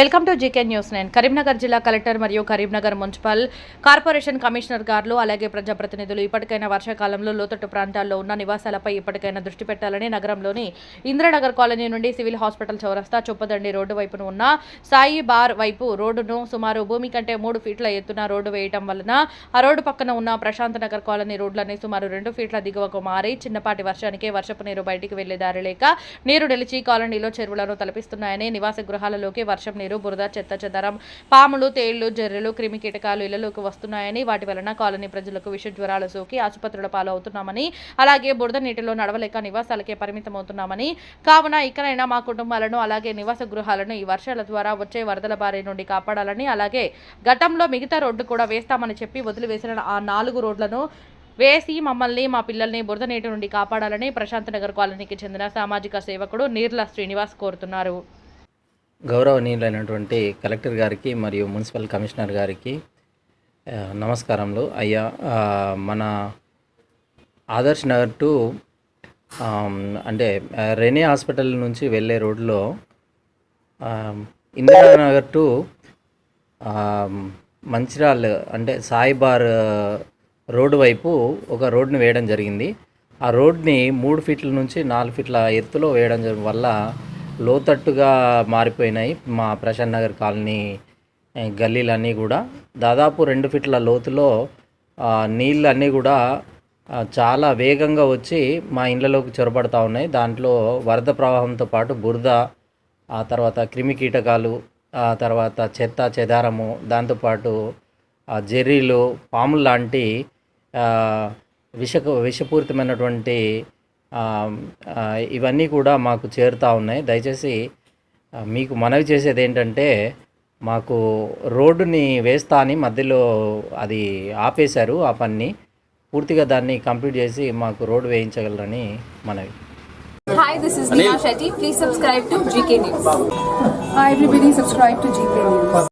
Welcome to GK news nine Karimnagar జిల్లా collector మరియు Karimnagar municipal corporation commissioner గారు అలాగే ప్రజాప్రతినిధులు. ఇప్పటికైనా వర్షాకాలంలో లోతట్టు ప్రాంతాల్లో ఉన్న నివాసాలపై ఇప్పటికైనా దృష్టి పెట్టాలని నగరంలోని ఇంద్రనగర్ కాలనీ నుండి సివిల్ హాస్పిటల్ చౌరస్తా చొప్పదండి రోడ్డు వైపున ఉన్న సాయి బార్ వైపు రోడ్డును సుమారు భూమి కంటే మూడు ఫీట్ల ఎత్తున రోడ్డు వేయటం వలన ఆ రోడ్డు పక్కన ఉన్న ప్రశాంత్ నగర్ కాలనీ రోడ్లన్నీ సుమారు రెండు ఫీట్ల దిగువకు మారి చిన్నపాటి వర్షానికి వర్షపు నీరు బయటికి వెళ్ళే దారి లేక నీరు నిలిచి కాలనీలో చెరువులను తలపిస్తున్నాయని నివాస గృహాలలోకి వర్షం నీరు బురద చెత్త చెదరం పాములు తేళ్ళు జర్రెలు క్రిమి కీటకాలు ఇళ్ళలోకి వస్తున్నాయని వాటి వలన కాలనీ ప్రజలకు విష జ్వరాలు సోకి ఆసుపత్రుల పాలు అవుతున్నామని అలాగే బురద నీటిలో నడవలేక నివాసాలకే పరిమితమవుతున్నామని కావున ఇకనైనా మా కుటుంబాలను అలాగే నివాస గృహాలను ఈ వర్షాల ద్వారా వచ్చే వరదల బారి నుండి కాపాడాలని అలాగే గతంలో మిగతా రోడ్డు కూడా వేస్తామని చెప్పి వదిలివేసిన ఆ నాలుగు రోడ్లను వేసి మమ్మల్ని మా పిల్లల్ని బురద నీటి నుండి కాపాడాలని ప్రశాంత్ నగర్ కాలనీకి చెందిన సామాజిక సేవకుడు నీర్ల శ్రీనివాస్ కోరుతున్నారు. గౌరవనీయులైనటువంటి కలెక్టర్ గారికి మరియు మున్సిపల్ కమిషనర్ గారికి నమస్కారంలో నమస్కారములు. అయ్యా మన ఆదర్శ్ నగర్ టు అంటే రెనే హాస్పిటల్ నుంచి వెళ్ళే రోడ్లో ఇందిరానగర్ టు ఆమ్, మంచిర్యాల్ అంటే సాయిబార్ రోడ్డు వైపు ఒక రోడ్ని వేయడం జరిగింది. ఆ రోడ్ని మూడు ఫీట్ల నుంచి నాలుగు ఫీట్ల ఎత్తులో వేయడం వల్ల లోతట్టుగా మారిపోయినాయి మా ప్రశాంత్ నగర్ కాలనీ గల్లీలన్నీ కూడా. దాదాపు రెండు ఫీట్ల లోతులో నీళ్ళు నీళ్ళన్నీ కూడా చాలా వేగంగా వచ్చి మా ఇళ్ళలోకి చొరబడతా ఉన్నాయి. దాంట్లో వరద ప్రవాహంతో పాటు బురద ఆ తర్వాత క్రిమి కీటకాలు ఆ తర్వాత చెత్త చెదారము దాంతోపాటు జెర్రీలు పాములు లాంటి విష విషపూరితమైనటువంటి ఇవన్నీ కూడా మాకు చేరుతూ ఉన్నాయి దయచేసి మీకు మనవి చేసేది ఏంటంటే మాకు రోడ్డుని వేస్తా అని మధ్యలో అది ఆపేశారు ఆ పని పూర్తిగా దాన్ని కంప్లీట్ చేసి మాకు రోడ్డు వేయించగలరని మనవి Hi, this is Neha Shetty. Please subscribe to GK News. Hi everybody, subscribe to GK News.